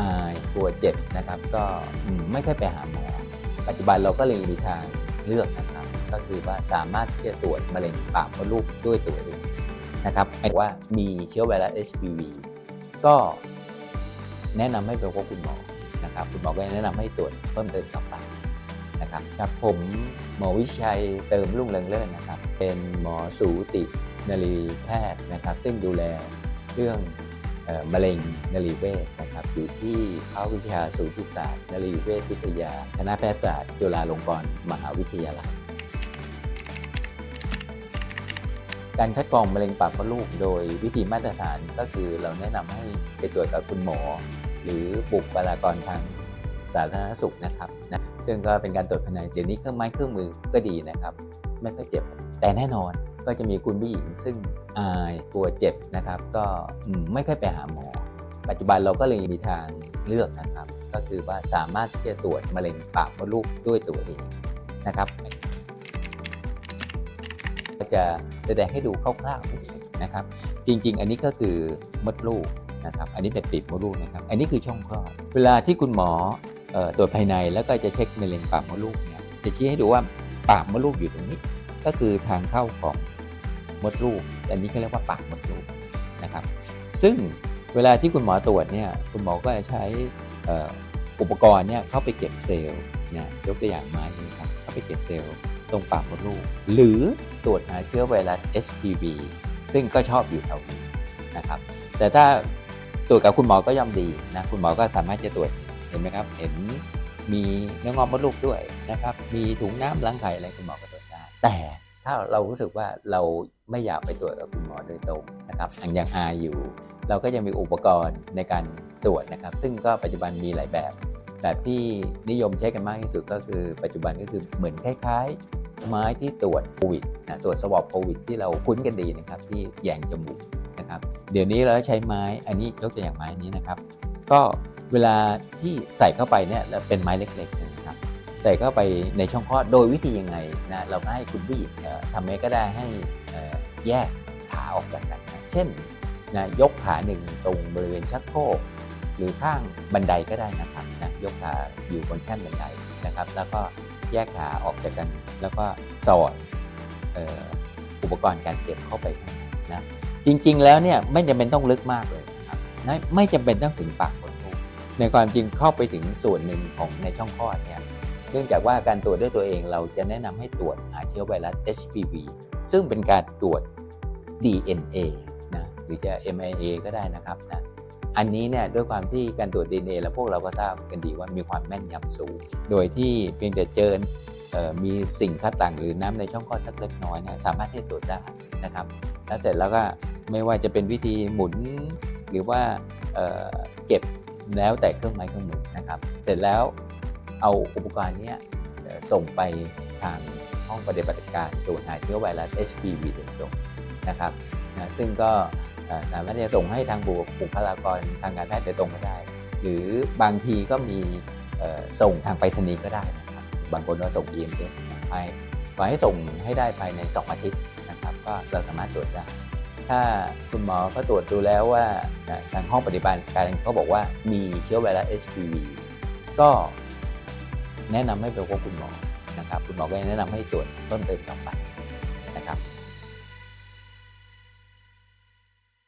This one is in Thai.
อายกลัวเจ็บนะครับ ก็ไม่ค่อยไปหาหมอ ปัจจุบันเราก็เลยมีทางเลือกนะครับ ก็คือว่าสามารถที่จะตรวจมะเร็งปากมดลูกด้วยตัวเองนะครับไอ้ว่ามีเชื้อไวรัส HPV ก็แนะนำให้ไปพบคุณหมอนะครับ คุณหมอก็แนะนำให้ตรวจเพิ่มเติมต่อไปนะครับครับผมหมอวิชัยเติมรุ่งเรืองเลิศนะครับ เป็นหมอสูตินรีแพทย์นะครับ ซึ่งดูแลเรื่อง มะเร็งนรีเวชนะครับอยู่ที่ภาควิทยาสูติศาสตร์นรีเวชวิทยา คณะแพทยศาสตร์จุฬาลงกรณ์มหาวิทยาลัย การคัดกรองมะเร็งปากมดลูกโดยวิธีมาตรฐานก็คือเราแนะนำให้ไปตรวจกับคุณหมอ หรือบุคลากรทางสาธารณสุขนะครับนะซึ่งก็เป็นการตรวจภายในเดี๋ยวนี้เครื่องไม้เครื่องมือก็ดีนะครับ ไม่ค่อยเจ็บแต่แน่นอน ก็จะมีคุณผู้หญิงซึ่งอายกลัวเจ็บนะครับ ก็ไม่ค่อยไปหาหมอ ปัจจุบันเราก็เลยมีทางเลือกนะครับ ก็คือว่าสามารถที่จะตรวจมะเร็งปากมดลูกด้วยตัวเองนะครับก็จะแสดงให้ดูคร่าวๆนะครับ จริง ๆ อันนี้ก็คือมดลูกนะครับ อันนี้เป็นปีกมดลูกนะครับ อันนี้คือช่องคลอดเวลาที่คุณหมออตรวจภายในแล้วก็จะเช็คมะเร็งปากมดลูกเนี่ยจะชี้ให้ดูว่าปากมดลูกอยู่ตรงนี้ ก็คือทางเข้าของ มดลูก อันนี้เขาเรียกว่าปากมดลูกนะครับ ซึ่งเวลาที่คุณหมอตรวจเนี่ยคุณหมอก็จะใช้อุปกรณ์เนี่ยเข้าไปเก็บเซลล์นี่ยกตัวอย่างม้นี้ครับเข้าไปเก็บเซลล์ตรงปากมดลูก หรือตรวจหาเชื้อไวรัส HPV ซึ่งก็ชอบอยู่แถวนี้นะครับ แต่ถ้าตรวจกับคุณหมอก็ย่อมดีนะคุณหมอก็สามารถจะตรวจเห็นไหมครับ เห็นมีเนื้องอกมดลูกด้วยนะครับ มีถุงน้ำล้างไข่อะไรคุณหมอก็ตรวจได้แต่ถ้าเรารู้สึกว่าเรา ไม่อยากไปตรวจกับคุณหมอโดยตรงนะครับยังยังอายอยู่ เราก็จะมีอุปกรณ์ในการตรวจนะครับ ซึ่งก็ปัจจุบันมีหลายแบบ แบบที่นิยมใช้กันมากที่สุดก็คือ ปัจจุบันก็คือเหมือนคล้ายๆ ไม้ที่ตรวจโควิดนะตรวจสวอปโควิดที่เราคุ้นกันดีนะครับที่แยงจมูกนะครับ เดี๋ยวนี้เราใช้ไม้อันนี้ยกตัวอย่างไม้นี้นะครับ ก็เวลาที่ใส่เข้าไปเนี่ยแล้วเป็นไม้เล็กๆนะครับใส่เข้าไปในช่องคลอดโดยวิธียังไงนะเราก็ให้คุณผู้หญิงเอ่อทำไงก็ได้ให้เอ่อ แยกขาออกจากกัน เช่นนะยกขาหนึ่งตรงบริเวณชักโครกหรือข้างบันไดก็ได้นะครับนะยกขาอยู่บนแท่นบันไดนะครับ แล้วก็แยกขาออกจากกัน แล้วก็สอดอออุปกรณ์การเก็บเข้าไปนะจริงๆแล้วเนี่ยไม่จำเป็นต้องลึกมากเลยนะครับนะไม่จำเป็นต้องถึงปากมดลูกในความจริงเข้าไปถึงส่วนหนึ่งของในช่องคลอดเนี่ย เนื่องจากว่าการตรวจด้วยตัวเองเราจะแนะนำให้ตรวจหาเชื้อไวรัส HPV ซึ่งเป็นการตรวจ DNA นะหรือจะ MIA ก็ได้นะครับนะอันนี้เนี่ยด้วยความที่การตรวจ DNA แล้วพวกเราก็ทราบกันดีว่ามีความแม่นยำสูง โดยที่เพียงแต่เจอมีสิ่งคัดหลั่งหรือน้ำในช่องคลอดสักเล็กน้อยเนี่ยสามารถที่จะตรวจได้นะครับ แล้วเสร็จแล้วก็ไม่ว่าจะเป็นวิธีหมุนหรือว่าเเก็บแล้วแต่เครื่องไม้เครื่องมือนะครับ เสร็จแล้ว เอาอุปกรณ์นี้ส่งไปทางห้องปฏิบัติการตรวจหาเชื้อไวรัส HPV โดยตรงนะครับนะซึ่งก็สามารถจะส่งให้ทางบุคลากรทางการแพทย์โดยตรงก็ได้ หรือบางทีก็มีส่งทางไปรษณีย์ก็ได้นะครับบางคนก็ส่ง EMS ไปขอให้ส่งให้ได้ภายใน 2 อาทิตย์นะครับก็เราสามารถตรวจได้ ถ้าคุณหมอก็ตรวจดูแล้วว่านะทางห้องปฏิบัติการเขาบอกว่ามีเชื้อไวรัส HPV ก็ แนะนำให้ไปพบคุณหมอนะครับคุณหมอก็จะแนะนำให้ตรวจเพิ่มเติมต่อไปนะครับ